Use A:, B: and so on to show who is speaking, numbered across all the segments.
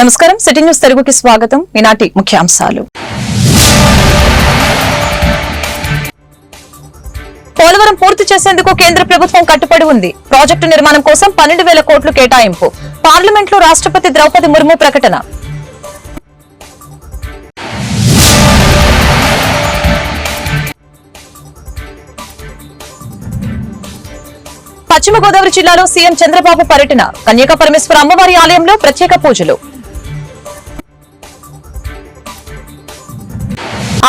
A: నమస్కారం. City news తెలుగుకి స్వాగతం. ఈనాటి ముఖ్యాంశాలు. పోలవరం పూర్తి చేసేందుకు కేంద్ర ప్రభుత్వం కట్టుబడి ఉంది. ప్రాజెక్టు నిర్మాణం కోసం పన్నెండు వేల కోట్లు కేటాయింపు. పార్లమెంట్లో రాష్ట్రపతి ద్రౌపది ముర్ము ప్రకటన. పశ్చిమ గోదావరి జిల్లాలో సీఎం చంద్రబాబు పర్యటన. కన్యకా పరమేశ్వర అమ్మవారి ఆలయంలో ప్రత్యేక పూజలు.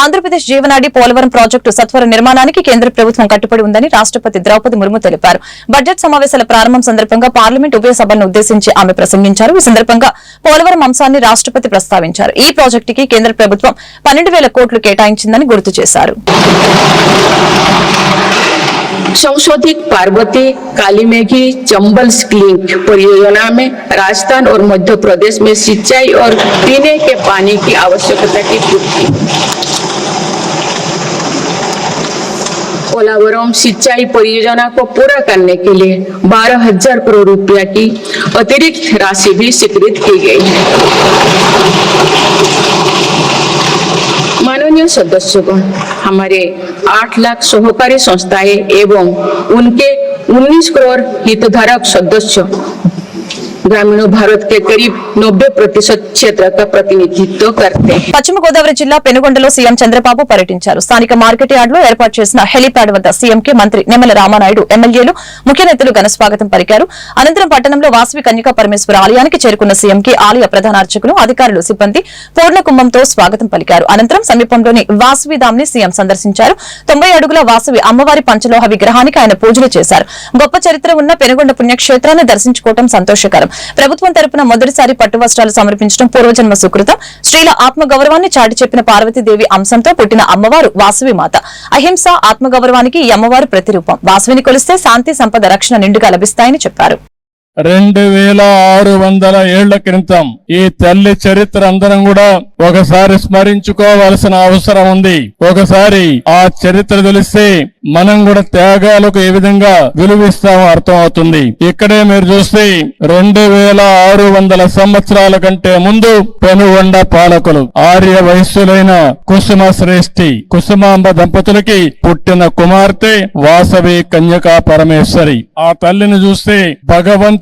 A: ఆంధ్రప్రదేశ్ జీవనాడి పోలవరం ప్రాజెక్టు సత్వర నిర్మాణానికి కేంద్ర ప్రభుత్వం కట్టుబడి ఉందని రాష్ట్రపతి ద్రౌపది ముర్ము తెలిపారు బడ్జెట్ సమావేశాల ప్రారంభం సందర్భంగా పార్లమెంట్ ఉభయ సభలను ఉద్దేశించి ఆమె ప్రసంగించారు ఈ సందర్భంగా పోలవరం అంశాన్ని రాష్ట్రపతి ప్రస్తావించారు ఈ ప్రాజెక్టుకి కేంద్ర ప్రభుత్వం పన్నెండు వేల కోట్లు కేటాయించిందని గుర్తు చేశారు
B: संशोधित पार्वती काली मेघी चंबल लिंक परियोजना में राजस्थान और मध्य प्रदेश में सिंचाई और पीने के पानी की आवश्यकता की पूर्ति पोलावरम सिंचाई परियोजना को पूरा करने के लिए बारह हज़ार करोड़ रुपया की अतिरिक्त राशि भी स्वीकृत की गई है। माननीय सदस्यगण, हमारे आठ लाख सहकारी संस्थाएँ एवं उनके 19 करोड़ हितधारक सदस्य ग्रामीण भारत के करीब 90 प्रतिशत क्षेत्र का प्रतिनिधित्व करते हैं
A: పశ్చిమ గోదావరి జిల్లా పెనుగొండలో సీఎం చంద్రబాబు పర్యటించారు స్థానిక మార్కెట్ యార్డ్ లో ఏర్పాటు చేసిన హెలీప్యాడ్ వద్ద సీఎం కి మంత్రి నిమ్మల రామానాయుడు ఎమ్మెల్యేలు ముఖ్య నేతలు ఘన స్వాగతం పలికారు అనంతరం పట్టణంలో వాసవి కన్యకా పరమేశ్వర ఆలయానికి చేరుకున్న సీఎం కి ఆలయ ప్రధాన అర్చకులు అధికారులు సిబ్బంది పూర్ణ కుంభంతో స్వాగతం పలికారు అనంతరం సమీపంలోని వాసవి ధామ్ ని సీఎం సందర్శించారు తొంభై అడుగుల వాసవి అమ్మవారి పంచలోహ విగ్రహానికి ఆయన పూజలు చేశారు గొప్ప చరిత్ర ఉన్న పెనుగొండ పుణ్యక్షేత్రాన్ని దర్శించుకోవడం సంతోషకరం ప్రభుత్వం తరపున మొదటిసారి పట్టు వస్త్రాలు సమర్పించడం పూర్వజన్మ సుకృతం. స్త్రీల ఆత్మగౌరవాన్ని చాటి చెప్పిన పార్వతీదేవి అంశంతో పుట్టిన అమ్మవారు వాసవి మాత. అహింస ఆత్మగౌరవానికి ఈ అమ్మవారు ప్రతిరూపం. వాసవిని కొలిస్తే శాంతి సంపద రక్షణ నిండుగా లభిస్తాయని చెప్పారు.
C: రెండు వేల ఆరు వందల ఏళ్ళ క్రితం ఈ తల్లి చరిత్ర అందరం కూడా ఒకసారి స్మరించుకోవాల్సిన అవసరం ఉంది. ఒకసారి ఆ చరిత్ర తెలిస్తే మనం కూడా త్యాగాలకు ఏ విధంగా విలువిస్తామో అర్థం అవుతుంది ఇక్కడే మీరు చూస్తే రెండు వేల ఆరు వందల సంవత్సరాల కంటే ముందు పెనుగొండ పాలకులు ఆర్య వయస్సులైన కుసుమ శ్రేష్ఠి కుసుమాంబ దంపతులకి పుట్టిన కుమార్తె వాసవి కన్యకా పరమేశ్వరి. ఆ తల్లిని చూస్తే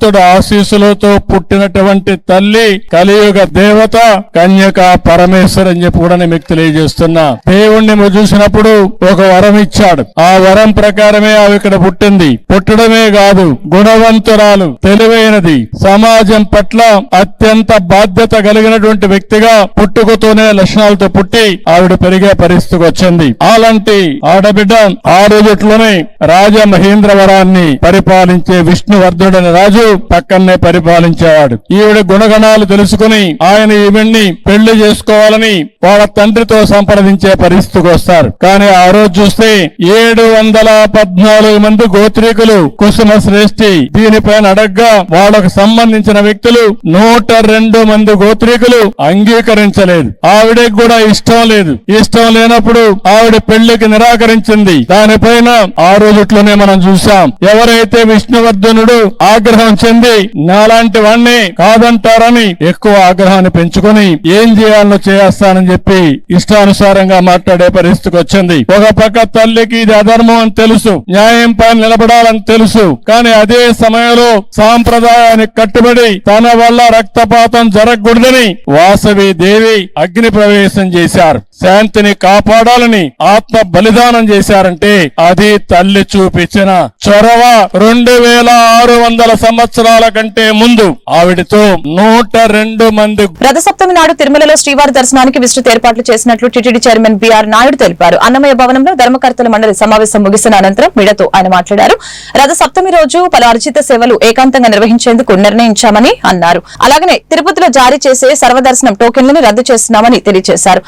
C: భగవంతుడు ఆశీస్సులతో పుట్టినటువంటి తల్లి కలియుగ దేవత కన్యక పరమేశ్వర్ అని చెప్పి కూడా నేను మీకు తెలియజేస్తున్నా. దేవుణ్ణి చూసినప్పుడు ఒక వరం ఇచ్చాడు. ఆ వరం ప్రకారమే ఆమె ఇక్కడ పుట్టింది. పుట్టడమే కాదు గుణవంతురాలు తెలివైనది. సమాజం పట్ల అత్యంత బాధ్యత కలిగినటువంటి వ్యక్తిగా పుట్టుకతోనే లక్షణాలతో పుట్టి ఆవిడ పెరిగే పరిస్థితికి వచ్చింది. అలాంటి ఆడబిడ్డ ఆ రోజుట్లోనే రాజమహేంద్రవరాన్ని పరిపాలించే విష్ణువర్ధుడని రాజు పక్కనే పరిపాలించేవాడు. ఈవిడ గుణగణాలు తెలుసుకుని ఆయన ఈవిడ్ని పెళ్ళి చేసుకోవాలని వాళ్ళ తండ్రితో సంప్రదించే పరిస్థితికి వస్తారు. కానీ ఆ రోజు చూస్తే ఏడు వందల పద్నాలుగు మంది గోత్రీకులు కుసుమ శ్రేష్ఠి దీనిపైన అడగ్గా వాళ్ళకు సంబంధించిన వ్యక్తులు నూట రెండు మంది గోత్రీకులు అంగీకరించలేదు. ఆవిడకి కూడా ఇష్టం లేదు. ఇష్టం లేనప్పుడు ఆవిడ పెళ్ళికి నిరాకరించింది. దానిపైన ఆ రోజుట్లోనే మనం చూసాం ఎవరైతే విష్ణువర్ధనుడు ఆగ్రహం చెంది నాలాంటి వాణ్ణి కాదంటారని ఎక్కువ ఆగ్రహాన్ని పెంచుకొని ఏం చేయాలో చేస్తానని చెప్పి ఇష్టానుసారంగా మాట్లాడే పరిస్థితికి వచ్చింది. ఒక పక్క తల్లికి ఇది అధర్మం అని తెలుసు న్యాయం పైన నిలబడాలని తెలుసు. కానీ అదే సమయంలో సాంప్రదాయానికి కట్టుబడి తన వల్ల రక్తపాతం జరగకూడదని వాసవి దేవి అగ్ని ప్రవేశం చేశారు. శాంతిని కాపాడాలని ఆత్మ బలిదానం చేశారంటే అది తల్లి చూపించిన చొరవ రెండు వేల ఆరు వందల సంవత్సరాల కంటే ముందు. ఆవిడతో నూట రెండు మంది
A: రథసప్తమి నాడు తిరుమలలో శ్రీవారి దర్శనానికి విస్తృత ఏర్పాట్లు చేసినట్లు టీటీడీ చైర్మన్ బిఆర్ నాయుడు తెలిపారు. అన్నమయ్య భవనంలో ధర్మకర్తల మండలి సమావేశం ముగిసిన అనంతరం మీడియాతో ఆయన మాట్లాడారు. రథ సప్తమి రోజు పలు అర్జిత సేవలు ఏకాంతంగా నిర్వహించేందుకు నిర్ణయించామని అన్నారు. అలాగనే తిరుపతిలో జారీ చేసే సర్వదర్శనం టోకెన్లను రద్దు చేస్తున్నామని తెలియజేశారు.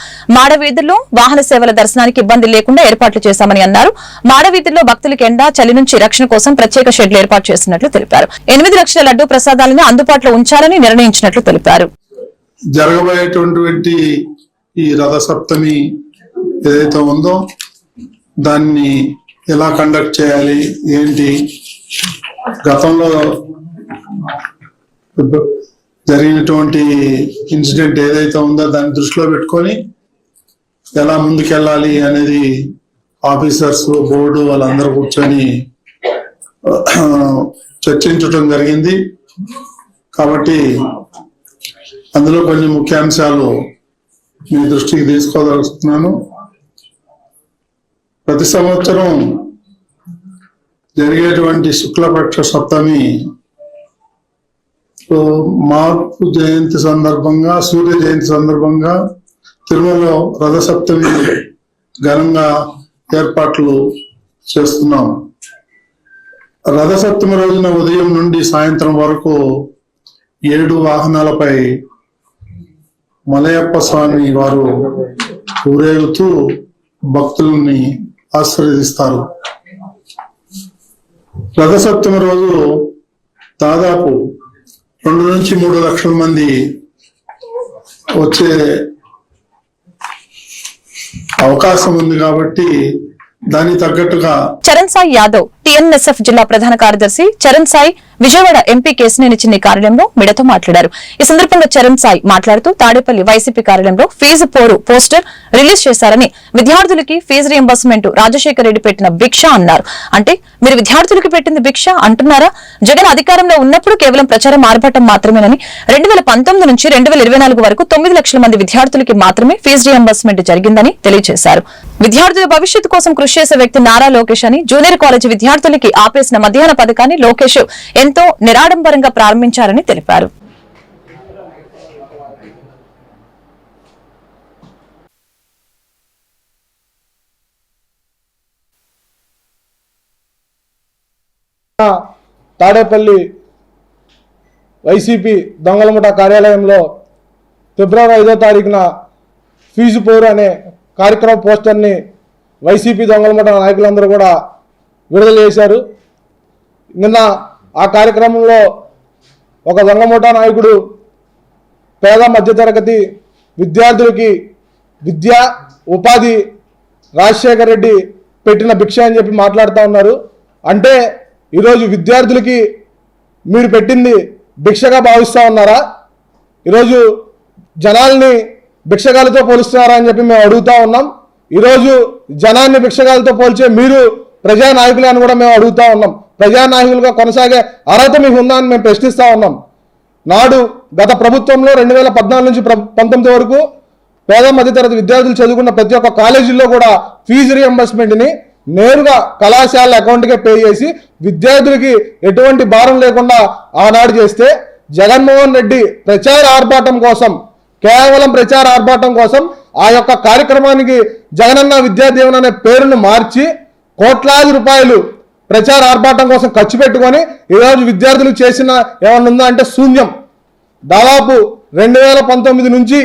A: మాడవీధుల్లో వాహన సేవల దర్శనానికి ఇబ్బంది లేకుండా ఏర్పాట్లు చేశామని అన్నారు. మాడవీధుల్లో భక్తులకు ఎండా చలి నుంచి రక్షణ కోసం ప్రత్యేక షెడ్లు ఏర్పాటు చేసినట్లు తెలిపారు. ఎనిమిది లక్షల లడ్డూ ప్రసాదాలను అందుబాటులో ఉంచాలని నిర్ణయించినట్లు తెలిపారు.
D: జరగబోయేటువంటి ఈ రథ సప్తమి ఏదైతే ఉందో దాన్ని ఎలా కండక్ట్ చేయాలి ఏంటి? గతంలో జరిగినటువంటి ఇన్సిడెంట్ ఏదైతే ఉందో దాన్ని దృష్టిలో పెట్టుకొని ఎలా ముందుకెళ్ళాలి అనేది ఆఫీసర్స్ బోర్డు వాళ్ళందరూ కూర్చొని చర్చించటం జరిగింది. కాబట్టి అందులో కొన్ని ముఖ్యాంశాలు మీ దృష్టికి తీసుకోదలుచుకున్నాను. ప్రతి సంవత్సరం జరిగేటువంటి శుక్లపక్ష సప్తమి మార్పు జయంతి సందర్భంగా సూర్య జయంతి సందర్భంగా తిరుమలలో రథసప్తమి ఘనంగా ఏర్పాట్లు చేస్తున్నాం. రథసప్తమి రోజున ఉదయం నుండి సాయంత్రం వరకు ఏడు వాహనాలపై మలయప్ప స్వామి వారు ఊరేగుతూ భక్తుల్ని ఆశీర్వదిస్తారు. రథసప్తమి రోజు దాదాపు రెండు నుంచి మూడు లక్షల మంది వచ్చే అవకాశం ఉంది కాబట్టి దానికి తగ్గట్టుగా
A: చరణ్ సాయి యాదవ్ టీఎన్ఎస్ఎఫ్ జిల్లా ప్రధాన కార్యదర్శి చరణ్ సాయి విజయవాడ ఎంపీ కేసినేని చిన్ని కార్యాలయంలో మీడియాతో మాట్లాడారు. ఈ సందర్భంగా చరణ్ సాయి మాట్లాడుతూ తాడేపల్లి వైసీపీ కార్యాలయంలో ఫీజు పోరు పోస్టర్ రిలీజ్ చేశారని విద్యార్థులకి ఫీజు రియంబర్స్మెంట్ రాజశేఖర రెడ్డి పెట్టిన భిక్ష అన్నారు. అంటే మీరు విద్యార్థులకు పెట్టింది భిక్ష అంటున్నారా? జగన్ అధికారంలో ఉన్నప్పుడు కేవలం ప్రచారం ఆర్భటం మాత్రమేనని రెండు వేల పంతొమ్మిది నుంచి రెండు వేల ఇరవై నాలుగు వరకు తొమ్మిది లక్షల మంది విద్యార్థులకి మాత్రమే ఫీజు రియంబర్స్మెంట్ జరిగిందని తెలియజేశారు. విద్యార్థుల భవిష్యత్తు కోసం కృషి చేసే వ్యక్తి నారా లోకేష్ అని జూనియర్ కాలేజీ విద్యార్థులకి ఆపేసిన మధ్యాహ్న పథకాన్ని లోకేష్ ఎంతో నిరాడంబరంగా ప్రారంభించారని తెలిపారు.
E: తాడేపల్లి వైసీపీ దొంగలముఠ కార్యాలయంలో ఫిబ్రవరి ఐదో తారీఖున ఫీజు పోరు అనే కార్యక్రమ పోస్టర్ని వైసీపీ దొంగలముఠ నాయకులందరూ కూడా విడుదల చేశారు. నిన్న ఆ కార్యక్రమంలో ఒక దొంగముఠ నాయకుడు పేద మధ్యతరగతి విద్యార్థులకి విద్య ఉపాధి రాజశేఖర్ రెడ్డి పెట్టిన భిక్ష అని చెప్పి మాట్లాడుతూ ఉన్నారు. అంటే ఈరోజు విద్యార్థులకి మీరు పెట్టింది భిక్షగా భావిస్తూ ఉన్నారా? ఈరోజు జనాల్ని భిక్షగాలతో పోలుస్తున్నారా అని చెప్పి మేము అడుగుతా ఉన్నాం. ఈరోజు జనాన్ని భిక్షగాలతో పోల్చే మీరు ప్రజానాయకులే అని కూడా మేము అడుగుతా ఉన్నాం. ప్రజానాయకులుగా కొనసాగే అర్హత మీకు ఉందా అని మేము ప్రశ్నిస్తూ ఉన్నాం. నాడు గత ప్రభుత్వంలో రెండు వేల పద్నాలుగు నుంచి పంతొమ్మిది వరకు పేద మధ్యతరగతి విద్యార్థులు చదువుకున్న ప్రతి ఒక్క కాలేజీల్లో కూడా ఫీజు రియంబర్స్మెంట్ని నేరుగా కళాశాల అకౌంట్కే పే చేసి విద్యార్థులకి ఎటువంటి భారం లేకుండా ఆనాడు చేస్తే జగన్మోహన్ రెడ్డి ప్రచార ఆర్భాటం కోసం కేవలం ప్రచార ఆర్భాటం కోసం ఆ యొక్క కార్యక్రమానికి జగనన్న విద్యాదీవన అనే పేరును మార్చి కోట్లాది రూపాయలు ప్రచార ఆర్భాటం కోసం ఖర్చు పెట్టుకొని ఈరోజు విద్యార్థులు చేసిన ఏమన్నా ఉందా అంటే శూన్యం. దాదాపు రెండు వేల పంతొమ్మిది నుంచి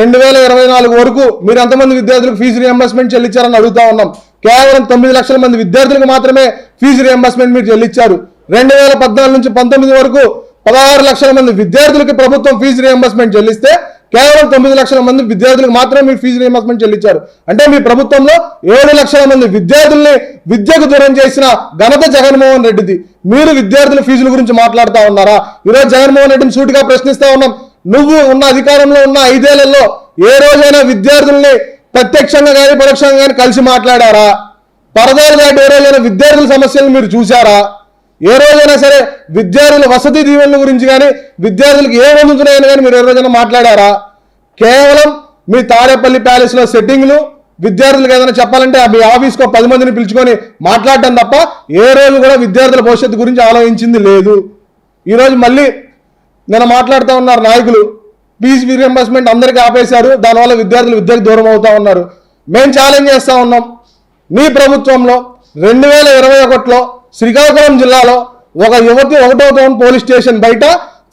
E: రెండు వేల ఇరవై నాలుగు వరకు మీరు ఎంతమంది విద్యార్థులకు ఫీజు రియంబర్స్మెంట్ చెల్లించారని అడుగుతా ఉన్నాం. కేవలం తొమ్మిది లక్షల మంది విద్యార్థులకు మాత్రమే ఫీజు రియంబర్స్మెంట్ మీరు చెల్లించారు. రెండు వేల పద్నాలుగు నుంచి పంతొమ్మిది వరకు పదహారు లక్షల మంది విద్యార్థులకి ప్రభుత్వం ఫీజు రియంబర్స్మెంట్ చెల్లిస్తే కేవలం తొమ్మిది లక్షల మంది విద్యార్థులకు మాత్రమే మీరు ఫీజు రియంబర్స్మెంట్ చెల్లించారు. అంటే మీ ప్రభుత్వంలో ఏడు లక్షల మంది విద్యార్థుల్ని విద్యకు దూరం చేసిన ఘనత జగన్మోహన్ రెడ్డిది. మీరు విద్యార్థుల ఫీజుల గురించి మాట్లాడుతూ ఉన్నారా? ఈరోజు జగన్మోహన్ రెడ్డిని సూటిగా ప్రశ్నిస్తూ ఉన్నాం. నువ్వు ఉన్న అధికారంలో ఉన్న ఐదేళ్ళలో ఏ రోజైనా విద్యార్థుల్ని ప్రత్యక్షంగా కానీ పరోక్షంగా కానీ కలిసి మాట్లాడారా? పరదాలు దాటి ఏ రోజైనా విద్యార్థుల సమస్యలను మీరు చూసారా ఏ రోజైనా సరే విద్యార్థుల వసతి దీవెనల గురించి కానీ విద్యార్థులకు ఏం అందుతున్నాయని కానీ మీరు ఏ రోజైనా మాట్లాడారా? కేవలం మీ తాడేపల్లి ప్యాలెస్లో సెట్టింగ్లు విద్యార్థులకు ఏదైనా చెప్పాలంటే మీ ఆఫీస్కో పది మందిని పిలుచుకొని మాట్లాడటం తప్ప ఏ రోజు కూడా విద్యార్థుల భవిష్యత్తు గురించి ఆలోచించింది లేదు. ఈరోజు మళ్ళీ నేను మాట్లాడుతూ ఉన్నారు నాయకులు. ఫీజు రీఎంబర్స్మెంట్ అందరికీ ఆపేశారు. దానివల్ల విద్యార్థులు విద్యకు దూరం అవుతా ఉన్నారు. మేము ఛాలెంజ్ చేస్తూ ఉన్నాం. మీ ప్రభుత్వంలో రెండు వేల ఇరవై ఒకటిలో శ్రీకాకుళం జిల్లాలో ఒక యువతి ఒకటో టౌన్ పోలీస్ స్టేషన్ బయట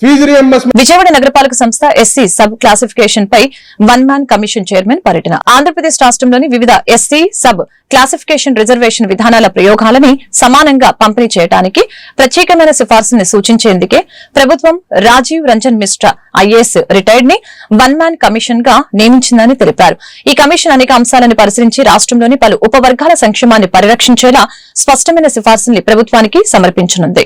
E: ఫీజు రీఎంబర్స్మెంట్
A: విజయవాడ నగరపాలక సంస్థ ఎస్సీ సబ్ క్లాసిఫికేషన్ పై వన్ మ్యాన్ కమిషన్ చైర్మన్ పర్యటన. ఆంధ్రప్రదేశ్ రాష్ట్రంలోని వివిధ ఎస్సీ సబ్ క్లాసిఫికేషన్ రిజర్వేషన్ విధానాల ప్రయోగాలని సమానంగా పంపిణీ చేయడానికి ప్రత్యేకమైన సిఫార్సుని సూచించేందుకే ప్రభుత్వం రాజీవ్ రంజన్ మిశ్రా ఐఏఎస్ రిటైర్డ్ని వన్ మ్యాన్ కమిషన్గా నియమించిందని తెలిపారు. ఈ కమిషన్ అనేక అంశాలను పరిశీలించి రాష్ట్రంలోని పలు ఉపవర్గాల సంక్షేమాన్ని పరిరక్షించేలా స్పష్టమైన సిఫార్సుల్ని ప్రభుత్వానికి సమర్పించనుంది.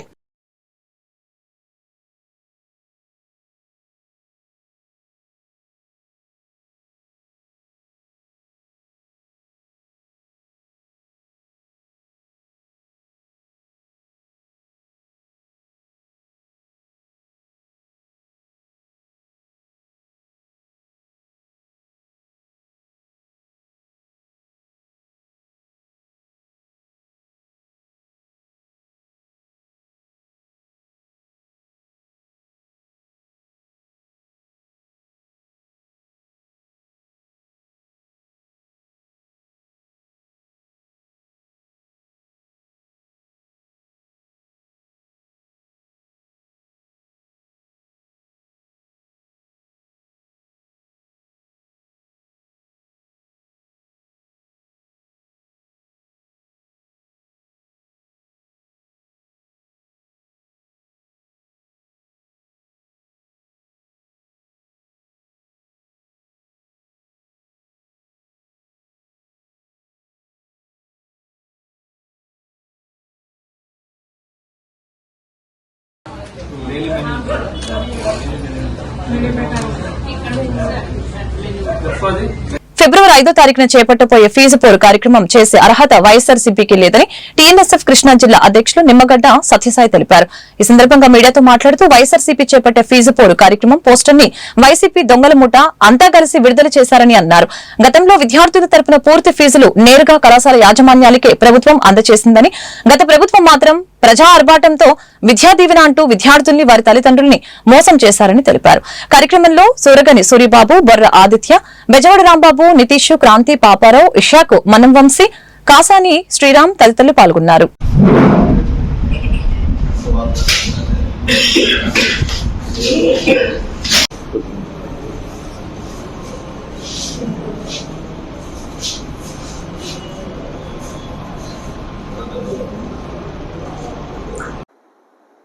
A: ఫిబ్రవరి ఐదో తారీఖున చేపట్టబోయే ఫీజు పోరు కార్యక్రమం చేసే అర్హత వైఎస్ఆర్సీపీకి లేదని టీఎన్ఎస్ఎఫ్ కృష్ణా జిల్లా అధ్యక్షులు నిమ్మగడ్డ సత్యసాయి తెలిపారు. ఈ సందర్భంగా మీడియాతో మాట్లాడుతూ వైఎస్ఆర్సీపీ చేపట్టే ఫీజు పోరు కార్యక్రమం పోస్టర్ని వైసీపీ దొంగల ముఠ అంతా కలిసి విడుదల చేశారని అన్నారు. గతంలో విద్యార్థుల తరపున పూర్తి ఫీజులు నేరుగా కళాశాల యాజమాన్యాలకే ప్రభుత్వం అందజేసిందని గత ప్రభుత్వం మాత్రం ప్రజా ఆర్భాటంతో విద్యా దీవెన అంటూ విద్యార్థుల్ని వారి తల్లిదండ్రుల్ని మోసం చేశారని తెలిపారు. కార్యక్రమంలో సూరగని సూరిబాబు బొర్ర ఆదిత్య బెజవాడ రాంబాబు నితీష్ క్రాంతి పాపారావు ఇషాకు మనం వంశీ కాసాని శ్రీరామ్ తదితరులు పాల్గొన్నారు.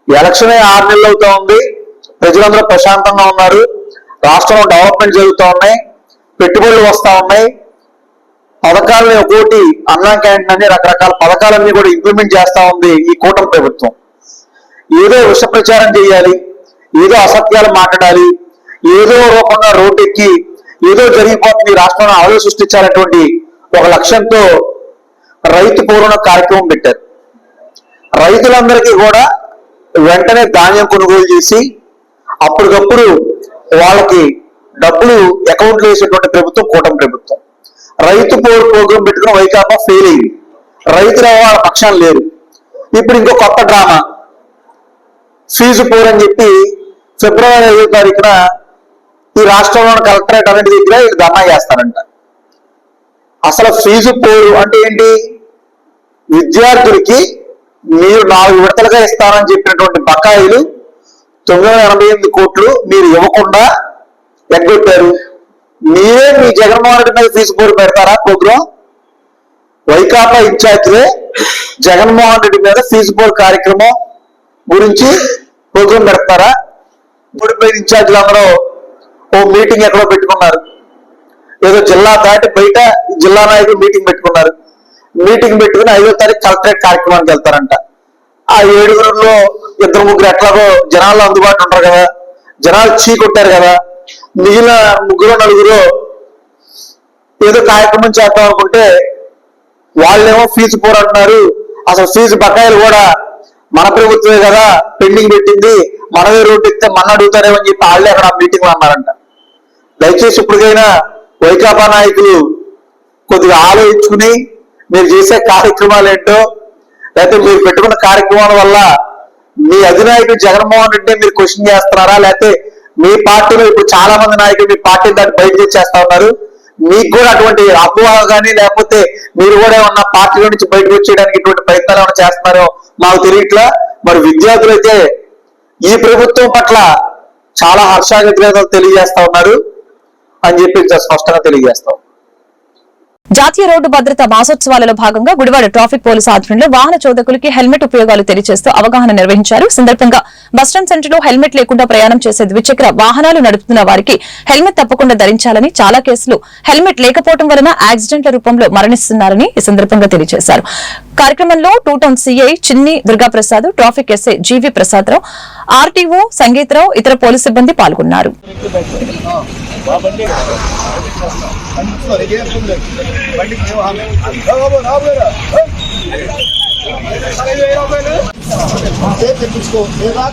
F: ఎలక్షన్ అయ్యి ఆరు నెలలు అవుతా ఉంది. ప్రజలందరూ ప్రశాంతంగా ఉన్నారు. రాష్ట్రంలో డెవలప్మెంట్ జరుగుతూ ఉన్నాయి. పెట్టుబడులు వస్తూ ఉన్నాయి. పథకాలని ఒక్కోటి అన్నా క్యాంటీన్ అని రకరకాల పథకాలన్నీ కూడా ఇంప్లిమెంట్ చేస్తా ఉంది ఈ కూటమి ప్రభుత్వం. ఏదో విష ప్రచారం చేయాలి ఏదో అసత్యాలు మాట్లాడాలి ఏదో రూపంగా రోడ్డెక్కి ఏదో జరిగిపోతుంది ఈ రాష్ట్రంలో అవలు సృష్టించాలనేటువంటి ఒక లక్ష్యంతో రైతు పూర్ణ కార్యక్రమం పెట్టారు. రైతులందరికీ కూడా వెంటనే ధాన్యం కొనుగోలు చేసి అప్పటికప్పుడు వాళ్ళకి డబ్బులు అకౌంట్లో వేసేటువంటి ప్రభుత్వం కూటమి ప్రభుత్వం. రైతు పోరు ప్రోగ్రాం పెట్టుకుని వైకాపా ఫెయిల్ అయింది. రైతుల వాళ్ళ పక్షాన్ని లేరు ఇప్పుడు ఇంకో కొత్త డ్రామా. ఫీజు పోరు అని చెప్పి ఫిబ్రవరి ఐదో తారీఖున ఈ రాష్ట్రంలోని కలెక్టరేట్ అన్నిటి దగ్గర వీళ్ళు ధర్నా చేస్తారంట. అసలు ఫీజు పోరు అంటే ఏంటి? విద్యార్థులకి మీరు నాలుగు విడతలుగా ఇస్తానని చెప్పినటువంటి బకాయిలు తొమ్మిది వందల ఎనభై ఎనిమిది కోట్లు మీరు ఇవ్వకుండా ఎగ్గొట్టారు. మీరే మీ జగన్మోహన్ రెడ్డి మీద తీసుకుపోయి పెడతారా ప్రోగ్రాం? వైకాపా ఇన్ఛార్జ్లే జగన్మోహన్ రెడ్డి మీద ఫీజు కార్యక్రమం గురించి ప్రోగ్రాం పెడతారా? ఊడిపోయిన ఇన్ఛార్జ్లు అందరూ ఓ మీటింగ్ ఎక్కడో పెట్టుకున్నారు. ఏదో జిల్లా దాటి బయట జిల్లా నాయకులు మీటింగ్ పెట్టుకున్నారు. మీటింగ్ పెట్టుకుని ఐదో తారీఖు కలెక్టరేట్ కార్యక్రమానికి వెళ్తారంట. ఆ ఏడుగురులో ఇద్దరు ముగ్గురు ఎట్లాగో జనాలు అందుబాటు ఉంటారు కదా జనాలు చీకొట్టారు కదా మిగిలిన ముగ్గురు నలుగురు ఏదో కార్యక్రమం చేద్దాం అనుకుంటే వాళ్ళేమో ఫీజు పోరంటున్నారు అసలు ఫీజు బకాయిలు కూడా మన ప్రభుత్వమే కదా పెండింగ్ పెట్టింది మనమే రోడ్డు ఇస్తే మన అడుగుతారేమో చెప్పి వాళ్ళే అక్కడ మీటింగ్లో అన్నారంట. దయచేసి ఇప్పటికైనా వైకాపా నాయకులు కొద్దిగా ఆలోచించుకుని మీరు చేసే కార్యక్రమాలు ఏంటో లేకపోతే మీరు పెట్టుకున్న కార్యక్రమాల వల్ల మీ అధినాయకుడు జగన్మోహన్ రెడ్డి మీరు క్వశ్చన్ చేస్తున్నారా? లేకపోతే మీ పార్టీలో ఇప్పుడు చాలా మంది నాయకులు మీ పార్టీని దాన్ని బయట తెచ్చేస్తా ఉన్నారు. మీకు కూడా అటువంటి అపోహ కానీ లేకపోతే మీరు కూడా ఏమన్నా పార్టీలో నుంచి బయటకు వచ్చేయడానికి ఇటువంటి ప్రయత్నాలు ఏమైనా చేస్తున్నారో మాకు తెలియట్లా. మరి విద్యార్థులు అయితే ఈ ప్రభుత్వం పట్ల చాలా హర్షాగతిగా తెలియజేస్తా ఉన్నారు అని చెప్పి స్పష్టంగా తెలియజేస్తాం
A: జాతీయ రోడ్డు భద్రత మాసోత్సవాలలో భాగంగా గుడివాడ ట్రాఫిక్ పోలీసు ఆధ్వర్యంలో వాహన చోదకులకి హెల్మెట్ ఉపయోగాలు తెలియజేస్తూ అవగాహన నిర్వహించారు. సందర్భంగా బస్టాండ్ సెంటర్లో హెల్మెట్ లేకుండా ప్రయాణం చేసే ద్విచక్ర వాహనాలు నడుపుతున్న వారికి హెల్మెట్ తప్పకుండా ధరించాలని చాలా కేసులు హెల్మెట్ లేకపోవడం వలన యాక్సిడెంట్ల రూపంలో మరణిస్తున్నారని ఈ సందర్భంగా తెలియజేశారు కార్యక్రమంలో two town CI Chinni Durgaprasad traffic SI G V Prasadarao RTO Sangeetharao ఇతర పోలీసు సిబ్బంది పాల్గొన్నారు.
G: తెప్పించుకో. లేదా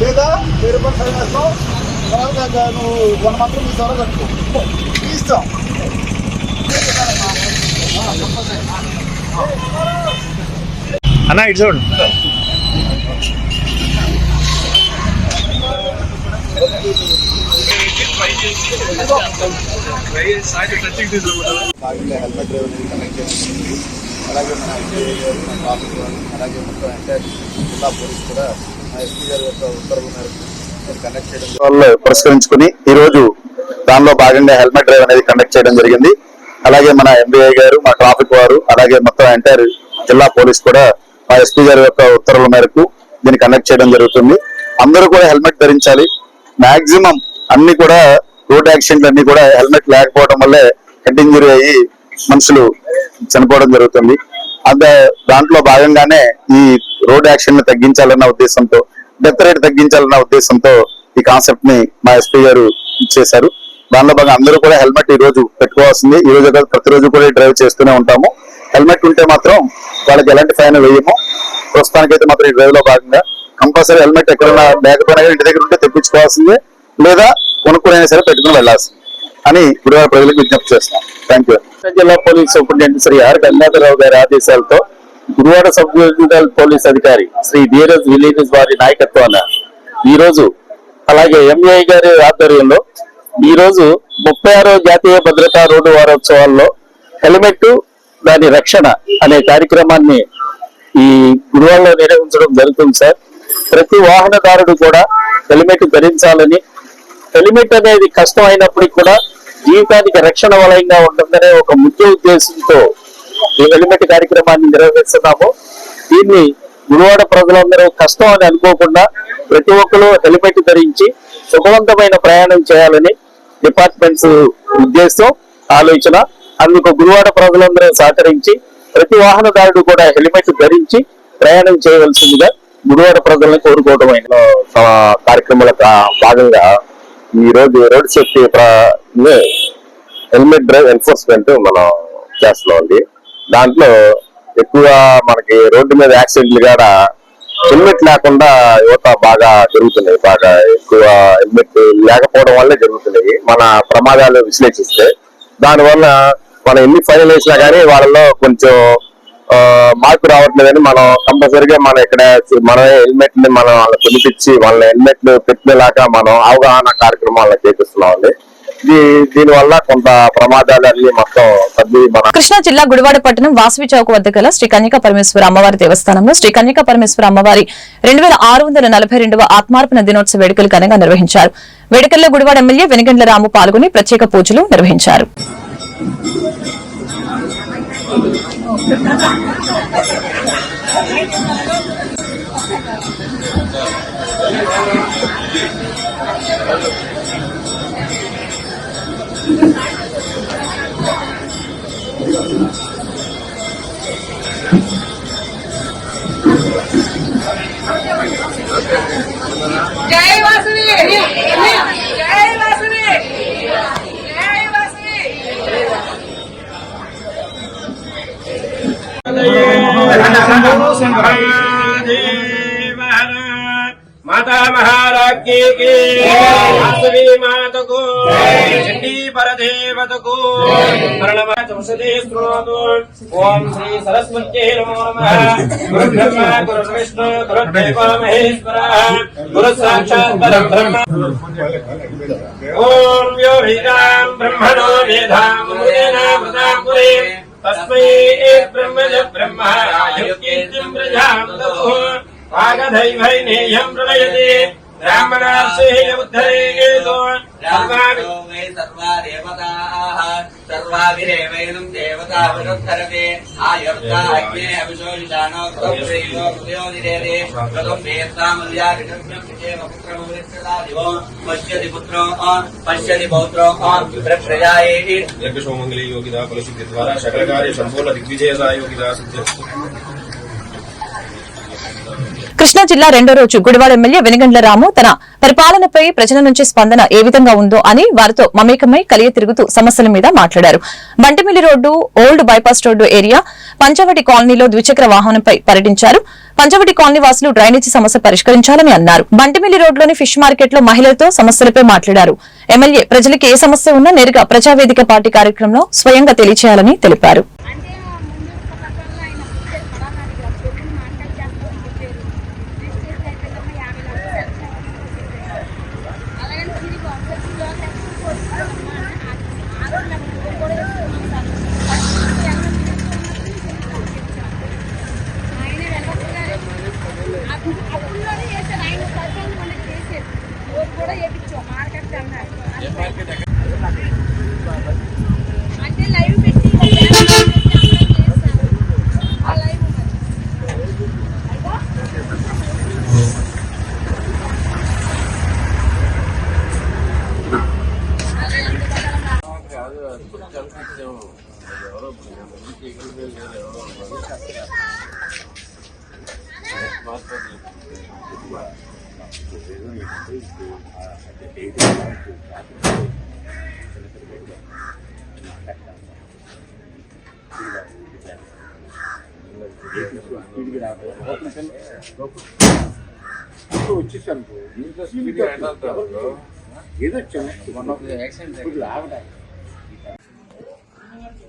G: లేదా వేరే పని సరి వేస్తావు? తర్వాత నువ్వు వన్ మాత్రం మీ త్వరగా కట్టుకో. ఇస్తాం
H: అన్న ఇటు చూడు
G: బాగా హెల్మెట్ డ్రైవర్ కనెక్ట్ చేస్తుంది. అలాగే మన ఎస్పీ గారు మన ట్రాఫిక్ వాళ్ళు అలాగే మొత్తం ఎంటైర్ జిల్లా పోలీస్ కూడా మా ఎస్పీ గారి యొక్క ఉత్తర్వు మేరకు కనెక్ట్ చేయడం
F: వాళ్ళు పురస్కరించుకుని ఈ రోజు దానిలో భాగంగా హెల్మెట్ డ్రైవ్ అనేది కండక్ట్ చేయడం జరిగింది. అలాగే మన ఎంబీఐ గారు మా ట్రాఫిక్ వారు అలాగే మొత్తం ఎంటైర్ జిల్లా పోలీస్ కూడా మా ఎస్పీ గారి యొక్క ఉత్తర్వుల మేరకు దీన్ని కండక్ట్ చేయడం జరుగుతుంది. అందరూ కూడా హెల్మెట్ ధరించాలి. మాక్సిమం అన్ని కూడా రోడ్ యాక్సిడెంట్లు అన్ని కూడా హెల్మెట్ లేకపోవడం వల్లే హెడ్ ఇంజరీ అయ్యి మనుషులు చనిపోవడం జరుగుతుంది. అంత దాంట్లో భాగంగానే ఈ రోడ్ యాక్సిడెంట్ తగ్గించాలన్న ఉద్దేశంతో డెత్ రేట్ తగ్గించాలన్న ఉద్దేశంతో ఈ కాన్సెప్ట్ని మా ఎస్పీ గారు చేశారు. దానిలో భాగంగా అందరూ కూడా హెల్మెట్ ఈ రోజు పెట్టుకోవాల్సింది. ఈ రోజు ప్రతిరోజు కూడా డ్రైవ్ చేస్తూనే ఉంటాము. హెల్మెట్ ఉంటే మాత్రం వాళ్ళకి ఎలాంటి ఫైన్ వేయము. ప్రస్తుతానికైతే మాత్రం ఈ డ్రైవ్లో భాగంగా కంపల్సరీ హెల్మెట్ ఎక్కడైనా లేకపోయినా ఇంటి దగ్గర ఉంటే తెప్పించుకోవాల్సిందే. లేదా కొనుక్కునైనా సరే పెట్టుకుని వెళ్ళాల్సింది అని గురువార ప్రజలకు విజ్ఞప్తి చేస్తున్నాం. థ్యాంక్ యూ జిల్లా police superintendent Shri R Gangadhararao గారి ఆదేశాలతో గురువాడ సబ్ డివిజనల్ పోలీస్ అధికారి శ్రీ ధీరజ్ విలీనస్ వారి నాయకత్వాన ఈ రోజు అలాగే ఎంఏ గారి ఆధ్వర్యంలో ఈ రోజు ముప్పై ఆరో జాతీయ భద్రతా రోడ్డు వారోత్సవాల్లో హెల్మెట్ దాని రక్షణ అనే కార్యక్రమాన్ని ఈ గురువాల్లో నిర్వహించడం జరుగుతుంది సార్. ప్రతి వాహనదారుడు కూడా హెల్మెట్ ధరించాలని హెల్మెట్ అనేది కష్టం అయినప్పటికీ కూడా జీవితానికి రక్షణ వలయంగా ఉంటుందనే ఒక ముఖ్య ఉద్దేశంతో ఈ హెల్మెట్ కార్యక్రమాన్ని నిర్వహిస్తున్నాము. దీన్ని గురువాడ ప్రజలందరూ కష్టం అని అనుకోకుండా ప్రతి ఒక్కరూ హెల్మెట్ ధరించి సుఖవంతమైన ప్రయాణం చేయాలని డిపార్ట్మెంట్స్ ఉద్దేశం ఆలోచన. అందుకు గురువాడ ప్రజలందరూ సహకరించి ప్రతి వాహనదారుడు కూడా హెల్మెట్ ధరించి ప్రయాణం చేయవలసిందిగా గురువాడ ప్రజలను కోరుకోవడం కార్యక్రమాల భాగంగా ఈ రోజు road safety helmet drive enforcement మనం చేస్తున్నాం అండి. దాంట్లో ఎక్కువ మనకి రోడ్డు మీద యాక్సిడెంట్లు కూడా హెల్మెట్ లేకుండా యువత బాగా జరుగుతున్నాయి. బాగా ఎక్కువ హెల్మెట్ లేకపోవడం వల్లే జరుగుతున్నాయి. మన ప్రమాదాలు విశ్లేషిస్తే దానివల్ల మనం ఎన్ని ఫైనల్ వేసినా కానీ వాళ్ళలో కొంచెం మార్పు రావట్లేదని మనం కంపల్సరిగా మనం ఇక్కడ మన హెల్మెట్ని మనం వాళ్ళకి కొనిపించి వాళ్ళ హెల్మెట్ పెట్టినలాగా మనం అవగాహన కార్యక్రమాలను చేపిస్తున్నామండి. దీని వల్ల కొంత ప్రమాదాలు మొత్తం
A: కృష్ణా జిల్లా గుడివాడ పట్టణం వాసవి చౌక్ వద్ద గల శ్రీ కన్యకా పరమేశ్వర అమ్మవారి దేవస్థానంలో శ్రీ కన్యకా పరమేశ్వర అమ్మవారి రెండు వేల ఆరు వందల నలభై రెండవ ఆత్మార్పణ దినోత్సవ వేడుకలు ఘనంగా నిర్వహించారు. వేడుకల్లో గుడివాడ ఎమ్మెల్యే వెనుగండ్ల రాము పాల్గొని ప్రత్యేక పూజలు నిర్వహించారు.
I: Thank you.
J: माता महाराज्ञी की वासवी मात को चंडी पर देवत को ओम श्री सरस्वती नमो गुरु गुरु विष्णु महेश्वरः गुरु साक्षात् ओम यो वेदां ब्रह्मणो पुरे तस्मै ब्रह्मज ब्रह्म युक्तिम् प्रजाम् ददुः वागधैवैनेयम् ब्राह्मणार्षेय उद्धरेतो सर्वाणि
K: वै सर्वा देवताः सर्वाभिरेवैनं देवतावनुद्धरते आयुर्ता अग्ने अभिशोषितानो कृतं श्रेयो कृतयोदिरेते कृतं वेत्तामल्यारिणस्यं विजेव पुत्रमविष्टदादिवो पश्यति पुत्रो पश्यति पौत्रो प्रप्रजायेति
J: यज्ञसोमङ्गले योगिदा फलसिद्धिद्वारा सकलकार्य सम्पूर्ण दिग्विजयदा योगिदा सिद्ध्यस्तु
A: కృష్ణా జిల్లా రెండో రోజు గుడివాడ ఎమ్మెల్యే వెనుగండ్ల రాము తన పరిపాలనపై ప్రజల నుంచి స్పందన ఏ విధంగా ఉందో అని వారితో మమేకమై కలియ తిరుగుతూ సమస్యల మీద మాట్లాడారు. Bantumilli road old bypass road area Panchavati కాలనీలో ద్విచక్ర వాహనంపై పర్యటించారు. పంచవటి కాలనీ వాసులు డ్రైనేజీ సమస్య పరిష్కరించాలని అన్నారు. బంటిమిల్లి రోడ్లోని ఫిష్ మార్కెట్లో మహిళలతో సమస్యలపై మాట్లాడారు. ఎమ్మెల్యే ప్రజలకు ఏ సమస్య ఉన్నా నేరుగా ప్రజావేదిక పార్టీ కార్యక్రమంలో స్వయంగా తెలియచేయాలని తెలిపారు.
I: వచ్చేసాను ఏదో చిన్న ఇప్పుడు లాగడానికి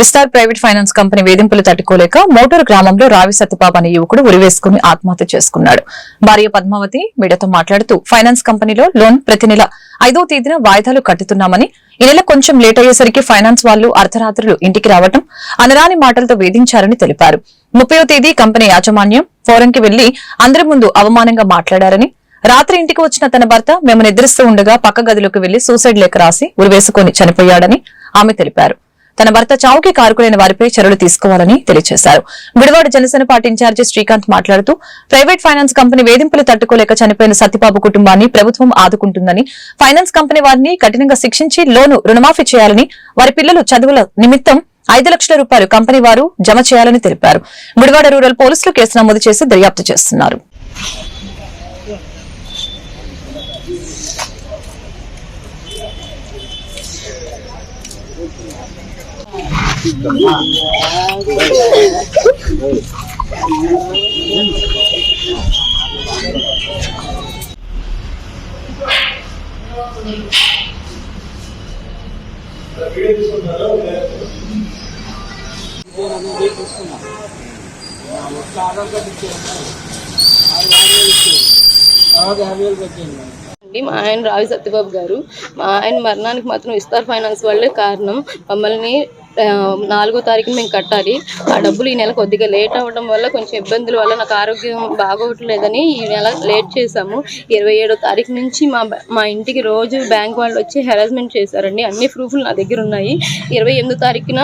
A: విస్తార్ ప్రైవేట్ ఫైనాన్స్ కంపెనీ వేధింపులు తట్టుకోలేక మోటూరు గ్రామంలో రావి సత్యబాబు అనే యువకుడు ఉరివేసుకుని ఆత్మహత్య చేసుకున్నాడు. భార్య పద్మావతి మీడియాతో మాట్లాడుతూ ఫైనాన్స్ కంపెనీలో లోన్ ప్రతి నెల ఐదో తేదీన వాయిదాలు కట్టుతున్నామని ఈ నెల కొంచెం లేట్ అయ్యేసరికి ఫైనాన్స్ వాళ్ళు అర్ధరాత్రులు ఇంటికి రావటం అనరాని మాటలతో వేధించారని తెలిపారు. ముప్పయో తేదీ కంపెనీ యాజమాన్యం ఫోరంకి వెళ్ళి అందరి ముందు అవమానంగా మాట్లాడారని రాత్రి ఇంటికి వచ్చిన తన భర్త మేము నిద్రిస్తూ ఉండగా పక్క గదిలోకి వెళ్ళి సూసైడ్ లేఖ రాసి ఉరివేసుకుని చనిపోయాడని ఆమె తెలిపారు. తన భర్త చావుకి కారుకులైన వారిపై చర్యలు తీసుకోవాలని తెలియజేశారు. Gudivada Janasena party in charge Srikanth మాట్లాడుతూ ప్రైవేట్ ఫైనాన్స్ కంపెనీ వేధింపులు తట్టుకోలేక చనిపోయిన సత్యబాబు కుటుంబాన్ని ప్రభుత్వం ఆదుకుంటుందని ఫైనాన్స్ కంపెనీ వారిని కఠినంగా శిక్షించి లోను రుణమాఫీ చేయాలని వారి పిల్లలు చదువుల నిమిత్తం ఐదు లక్షల రూపాయలు కంపెనీ వారు జమ చేయాలని తెలిపారు. గుడివాడ రూరల్ పోలీసులు కేసు నమోదు చేసి దర్యాప్తు చేస్తున్నారు.
L: మా ఆయన రావి సత్యబాబు గారు. మా ఆయన మరణానికి మాత్రం విస్తార్ ఫైనాన్స్ వాళ్ళే కారణం మమ్మల్ని నాలుగో తారీఖు మేము కట్టాలి. ఆ డబ్బులు ఈ నెల కొద్దిగా లేట్ అవ్వడం వల్ల కొంచెం ఇబ్బందుల వల్ల నాకు ఆరోగ్యం బాగోవట్లేదని ఈ నెల లేట్ చేశాము. ఇరవై ఏడో తారీఖు నుంచి మా మా ఇంటికి రోజు బ్యాంక్ వాళ్ళు వచ్చి హెరాస్మెంట్ చేశారండి. అన్ని ప్రూఫ్లు నా దగ్గర ఉన్నాయి. ఇరవై ఎనిమిదో తారీఖున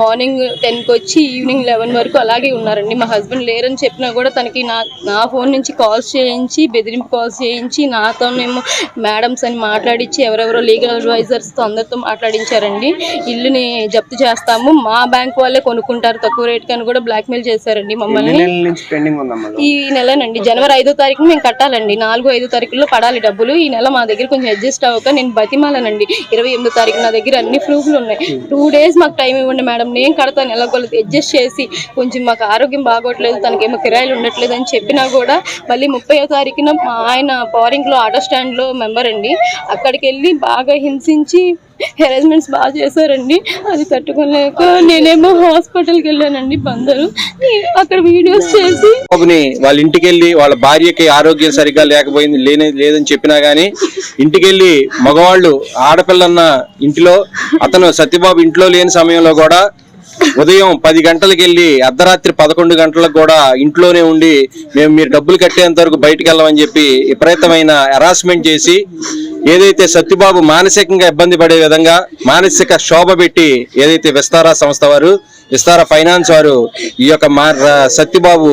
L: మార్నింగ్ టెన్కి వచ్చి ఈవినింగ్ లెవెన్ వరకు అలాగే ఉన్నారండి. మా హస్బెండ్ లేరని చెప్పినా కూడా తనకి నా నా ఫోన్ నుంచి కాల్స్ చేయించి బెదిరింపు కాల్స్ చేయించి నాతోనేమో మేడమ్స్ అని మాట్లాడించి ఎవరెవరో లీగల్ అడ్వైజర్స్తో అందరితో మాట్లాడించారండి. ఇల్లుని జప్తు చేస్తాము. మా బ్యాంక్ వాళ్ళే కొనుక్కుంటారు. తక్కువ రేట్కి అని కూడా బ్లాక్మెయిల్ చేశారండి మమ్మల్ని. ఈ నెలనండి. జనవరి ఐదో తారీఖున మేము కట్టాలండి. నాలుగు ఐదో తారీఖుల్లో పడాలి డబ్బులు. ఈ నెల మా దగ్గర కొంచెం అడ్జస్ట్ అవ్వక నేను బతిమాలనండి. ఇరవై ఎనిమిదో తారీఖు నా దగ్గర అన్ని ప్రూఫ్లు ఉన్నాయి. టూ డేస్ మాకు టైం ఇవ్వండి మేడం. నేను కడతాను. ఎలా కొలత అడ్జస్ట్ చేసి కొంచెం మాకు ఆరోగ్యం బాగోట్లేదు తనకేమో కిరాయిలు ఉండట్లేదు అని చెప్పినా కూడా మళ్ళీ ముప్పై తారీఖున మా ఆయన పవరింగ్లో ఆటో స్టాండ్లో మెంబర్ అండి. అక్కడికి వెళ్ళి బాగా హింసించి హెరాస్మెంట్స్ బాగా చేశారండి. అది లేక నేనేమో హాస్పిటల్కి వెళ్ళానండి బందరు. అక్కడ వీడియోస్ చేసి
M: వాళ్ళ ఇంటికి వెళ్ళి వాళ్ళ భార్యకి ఆరోగ్యం సరిగ్గా లేకపోయింది లేని లేదని చెప్పినా గానీ ఇంటికి వెళ్ళి మగవాళ్ళు ఆడపిల్లన్న ఇంటిలో అతను సత్యబాబు ఇంట్లో లేని సమయంలో కూడా ఉదయం పది గంటలకు వెళ్ళి అర్ధరాత్రి పదకొండు గంటలకు కూడా ఇంట్లోనే ఉండి మేము మీరు డబ్బులు కట్టేంత వరకు బయటికి వెళ్ళమని చెప్పి విపరీతమైన హెరాస్మెంట్ చేసి ఏదైతే సత్యబాబు మానసికంగా ఇబ్బంది పడే విధంగా మానసిక శోభ పెట్టి ఏదైతే విస్తారా సంస్థ వారు విస్తార ఫైనాన్స్ వారు ఈ యొక్క మా సత్యబాబు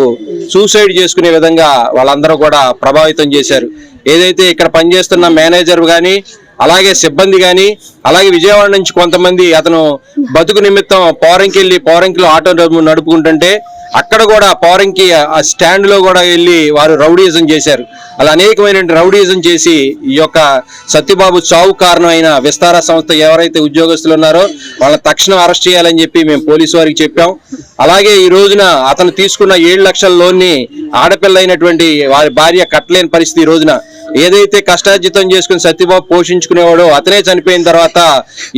M: సూసైడ్ చేసుకునే విధంగా వాళ్ళందరూ కూడా ప్రభావితం చేశారు. ఏదైతే ఇక్కడ పనిచేస్తున్న మేనేజర్ కానీ అలాగే సిబ్బంది కానీ అలాగే విజయవాడ నుంచి కొంతమంది అతను బతుకు నిమిత్తం పౌరంకి వెళ్ళి పౌరంకిలో ఆటో నడుపుకుంటుంటే అక్కడ కూడా పౌరంకి ఆ స్టాండ్లో కూడా వెళ్ళి వారు రౌడీయిజం చేశారు. అలా అనేకమైన రౌడీయిజం చేసి ఈ యొక్క సత్యబాబు చావు కారణమైన విస్తార సంస్థ ఎవరైతే ఉద్యోగస్తులు ఉన్నారో వాళ్ళ తక్షణం అరెస్ట్ చేయాలని చెప్పి మేము పోలీసు వారికి చెప్పాం. అలాగే ఈ రోజున అతను తీసుకున్న ఏడు లక్షల లోన్ని ఆడపిల్ల అయినటువంటి వారి భార్య కట్టలేని పరిస్థితి ఈ రోజున ఏదైతే కష్టార్జితం చేసుకుని సత్యబాబు పోషించుకునేవాడో అతనే చనిపోయిన తర్వాత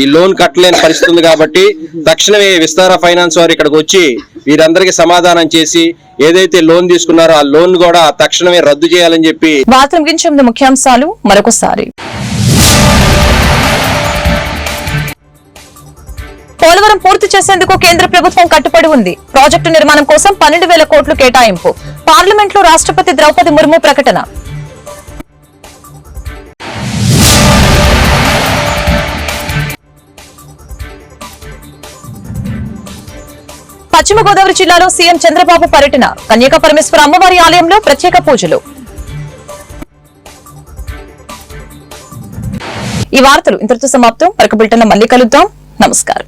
M: ఈ లోన్ కట్టలేని పరిస్థితి ఉంది కాబట్టి తక్షణమే విస్తార ఫైనాన్స్ వారు ఇక్కడికి వచ్చి వీరందరికీ సమాధానం చేసి ఏదైతే లోన్ తీసుకున్నారో ఆ లోన్ కూడా తక్షణమే రద్దు చేయాలని చెప్పి
A: వార్తలు ముగించే ముఖ్యాంశాలు మరొకసారి. పోలవరం పూర్తి చేసేందుకు కేంద్ర ప్రభుత్వం కట్టుబడి ఉంది. ప్రాజెక్టు నిర్మాణం కోసం పన్నెండు వేల కోట్లు కేటాయింపు. పార్లమెంట్లో రాష్ట్రపతి ద్రౌపది ముర్ము ప్రకటన. పశ్చిమ గోదావరి జిల్లాలో సీఎం చంద్రబాబు పర్యటన. కన్యకా పరమేశ్వర అమ్మవారి ఆలయంలో ప్రత్యేక పూజలు. ఈ వార్తలు ఇంతటితో సమాప్తం. మరొక బులెటిన్లో మళ్ళీ కలుద్దాం. నమస్కారం.